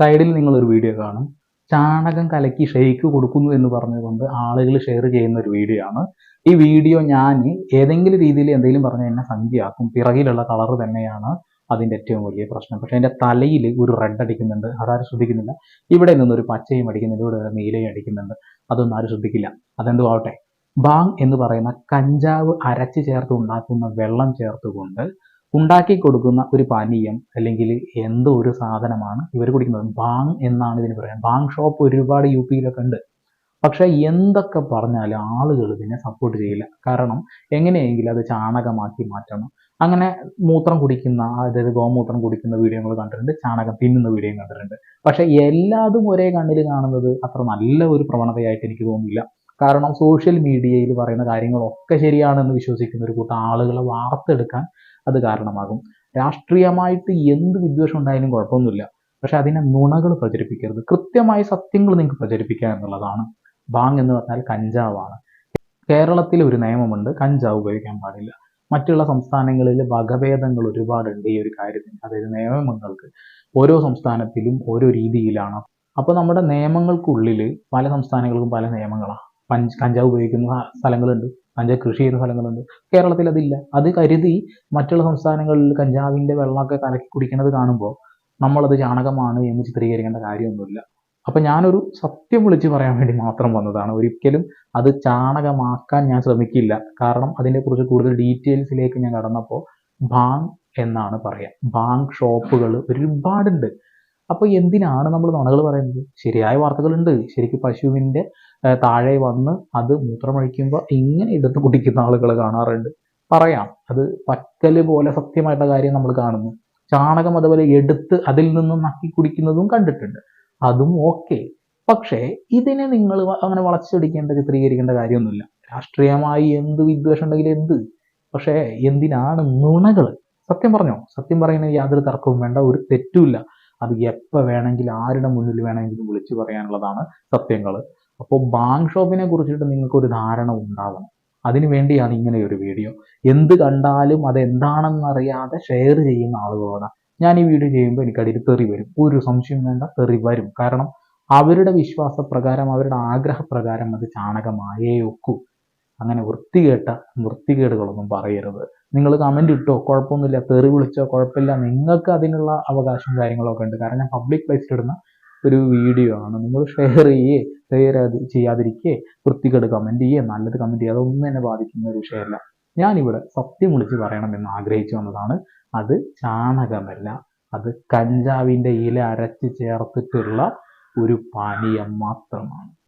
സൈഡിൽ നിങ്ങളൊരു വീഡിയോ കാണും. ചാണകം കലക്കി ഷെയ്ക്ക് കൊടുക്കുന്നു എന്ന് പറഞ്ഞുകൊണ്ട് ആളുകൾ ഷെയർ ചെയ്യുന്ന ഒരു വീഡിയോ ആണ്. ഈ വീഡിയോ ഞാൻ ഏതെങ്കിലും രീതിയിൽ എന്തെങ്കിലും പറഞ്ഞ് എന്നെ സംഖ്യയാക്കും. പിറകിലുള്ള കളർ തന്നെയാണ് അതിന്റെ ഏറ്റവും വലിയ പ്രശ്നം. പക്ഷേ എന്റെ തലയിൽ ഒരു റെഡ് അടിക്കുന്നുണ്ട്. അതാരും ശ്രദ്ധിക്കുന്നില്ല. ഇവിടെ നിന്നൊരു പച്ചയും അടിക്കുന്നുണ്ട്. ഇവിടെ ഒരു നീലയും അടിക്കുന്നുണ്ട്. അതൊന്നും ആരും ശ്രദ്ധിക്കില്ല. അതെന്തു ആവട്ടെ. ബാങ് എന്ന് പറയുന്ന കഞ്ചാവ് അരച്ച് ചേർത്ത് ഉണ്ടാക്കുന്ന വെള്ളം ചേർത്തുകൊണ്ട് ഉണ്ടാക്കി കൊടുക്കുന്ന ഒരു പാനീയം അല്ലെങ്കിൽ എന്തോ ഒരു സാധനമാണ് ഇവർ കുടിക്കുന്നത്. ബാങ് എന്നാണ് ഇതിന് പറയാം. ബാങ് ഷോപ്പ് ഒരുപാട് യു പിയിലൊക്കെ ഉണ്ട്. പക്ഷെ എന്തൊക്കെ പറഞ്ഞാലും ആളുകൾ ഇതിനെ സപ്പോർട്ട് ചെയ്യില്ല. കാരണം എങ്ങനെയെങ്കിലും അത് ചാണകമാക്കി മാറ്റണം. അങ്ങനെ മൂത്രം കുടിക്കുന്ന അതായത് ഗോമൂത്രം കുടിക്കുന്ന വീഡിയോകൾ കണ്ടിട്ടുണ്ട്. ചാണകം തിന്നുന്ന വീഡിയോ കണ്ടിട്ടുണ്ട്. പക്ഷെ എല്ലാതും ഒരേ കണ്ണിൽ കാണുന്നത് അത്ര നല്ല ഒരു പ്രവണതയായിട്ട് എനിക്ക് തോന്നുന്നില്ല. കാരണം സോഷ്യൽ മീഡിയയിൽ പറയുന്ന കാര്യങ്ങളൊക്കെ ശരിയാണെന്ന് വിശ്വസിക്കുന്ന ഒരു കൂട്ടം ആളുകളെ വാർത്തെടുക്കാൻ അത് കാരണമാകും. രാഷ്ട്രീയമായിട്ട് എന്ത് വിദ്വേഷം ഉണ്ടായാലും കുഴപ്പമൊന്നുമില്ല. പക്ഷെ അതിനെ നുണകൾ പ്രചരിപ്പിക്കരുത്. കൃത്യമായ സത്യങ്ങൾ നിങ്ങൾക്ക് പ്രചരിപ്പിക്കുക എന്നുള്ളതാണ്. ബാങ് എന്ന് പറഞ്ഞാൽ കഞ്ചാവാണ്. കേരളത്തിൽ ഒരു നിയമമുണ്ട് കഞ്ചാവ് ഉപയോഗിക്കാൻ പാടില്ല. മറ്റുള്ള സംസ്ഥാനങ്ങളിൽ വകഭേദങ്ങൾ ഒരുപാടുണ്ട് ഈ ഒരു കാര്യത്തിന് അതായത് നിയമങ്ങൾക്ക് ഓരോ സംസ്ഥാനത്തിലും ഓരോ രീതിയിലാണ്. അപ്പോൾ നമ്മുടെ നിയമങ്ങൾക്കുള്ളിൽ പല സംസ്ഥാനങ്ങൾക്കും പല നിയമങ്ങളാണ്. പഞ്ച് കഞ്ചാവ് ഉപയോഗിക്കുന്ന സ്ഥലങ്ങളുണ്ട്. കഞ്ചാവ് കൃഷി ചെയ്യുന്ന സ്ഥലങ്ങളുണ്ട് കേരളത്തിൽ അതില്ല. അത് കരുതി മറ്റുള്ള സംസ്ഥാനങ്ങളിൽ കഞ്ചാവിന്റെ വെള്ളമൊക്കെ കലക്കി കുടിക്കുന്നത് കാണുമ്പോൾ നമ്മളത് ചാണകമാണ് എന്ന് ചിത്രീകരിക്കേണ്ട കാര്യമൊന്നുമില്ല. അപ്പം ഞാനൊരു സത്യം വിളിച്ച് പറയാൻ വേണ്ടി മാത്രം വന്നതാണ്. ഒരിക്കലും അത് ചാണകമാക്കാൻ ഞാൻ ശ്രമിക്കില്ല. കാരണം അതിനെക്കുറിച്ച് കൂടുതൽ ഡീറ്റെയിൽസിലേക്ക് ഞാൻ കടന്നപ്പോൾ ബാങ് എന്നാണ് പറയാം. ബാങ് ഷോപ്പുകൾ ഒരുപാടുണ്ട്. അപ്പോൾ എന്തിനാണ് നമ്മൾ നുണകൾ പറയുന്നത്? ശരിയായ വാർത്തകളുണ്ട്. ശരിക്കും പശുവിന്റെ താഴെ വന്ന് അത് മൂത്രമഴിക്കുമ്പോൾ ഇങ്ങനെ എടുത്ത് കുടിക്കുന്ന ആളുകൾ കാണാറുണ്ട്. പറയാം അത് പക്കൽ പോലെ സത്യമായിട്ടുള്ള കാര്യം നമ്മൾ കാണുന്നു. ചാണകം അതുപോലെ എടുത്ത് അതിൽ നിന്നും നക്കി കുടിക്കുന്നതും കണ്ടിട്ടുണ്ട്. അതും ഓക്കെ. പക്ഷേ ഇതിനെ നിങ്ങൾ അങ്ങനെ വളച്ചൊടിക്കേണ്ട ചിത്രീകരിക്കേണ്ട കാര്യമൊന്നുമില്ല. രാഷ്ട്രീയമായി എന്ത് വിദ്വേഷം ഉണ്ടെങ്കിൽ എന്ത്? പക്ഷേ എന്തിനാണ് നുണകൾ സത്യം പറഞ്ഞോ? സത്യം പറയുന്നതിന് യാതൊരു തർക്കവും വേണ്ട ഒരു തെറ്റുമില്ല. അത് എപ്പോൾ വേണമെങ്കിലും ആരുടെ മുന്നിൽ വേണമെങ്കിലും വിളിച്ചു പറയാനുള്ളതാണ് സത്യങ്ങൾ അപ്പോൾ ബാങ്ക് ഷോപ്പിനെ കുറിച്ചിട്ട് നിങ്ങൾക്കൊരു ധാരണ ഉണ്ടാവണം. അതിനുവേണ്ടിയാണ് ഇങ്ങനെ ഒരു വീഡിയോ എന്ത് കണ്ടാലും അതെന്താണെന്നറിയാതെ ഷെയർ ചെയ്യുന്ന ആളുകളോടാണ് ഞാൻ ഈ വീഡിയോ ചെയ്യുമ്പോൾ എനിക്കതിൽ തെറി വരും. ഒരു സംശയം വേണ്ട തെറി വരും. കാരണം അവരുടെ വിശ്വാസപ്രകാരം അവരുടെ ആഗ്രഹപ്രകാരം അത് ചാണകമായേ ഒക്കൂ. അങ്ങനെ വൃത്തികേട്ട വൃത്തികേടുകളൊന്നും പറയരുത്. നിങ്ങൾ കമന്റ് ഇട്ടോ കുഴപ്പമൊന്നുമില്ല തെറി വിളിച്ചോ കുഴപ്പമില്ല നിങ്ങൾക്ക് അതിനുള്ള അവകാശം കാര്യങ്ങളൊക്കെ ഉണ്ട്. കാരണം ഞാൻ പബ്ലിക് പ്ലേസിൽ ഇടുന്ന ഒരു വീഡിയോ ആണ്. നിങ്ങൾ ഷെയർ ചെയ്യേ ഷെയർ ചെയ്യാതിരിക്കേ വൃത്തികേട് കമന്റ് ചെയ്യേ നല്ലത് കമന്റ് ചെയ്യുക അതൊന്നും തന്നെ ബാധിക്കുന്ന ഒരു വിഷയമല്ല ഞാനിവിടെ സത്യം വിളിച്ച് പറയണമെന്ന് ആഗ്രഹിച്ചു വന്നതാണ്. അത് ചാണകമല്ല. അത് കഞ്ചാവിന്റെ ഇല അരച്ച് ചേർത്തിട്ടുള്ള ഒരു പാനീയം മാത്രമാണ്.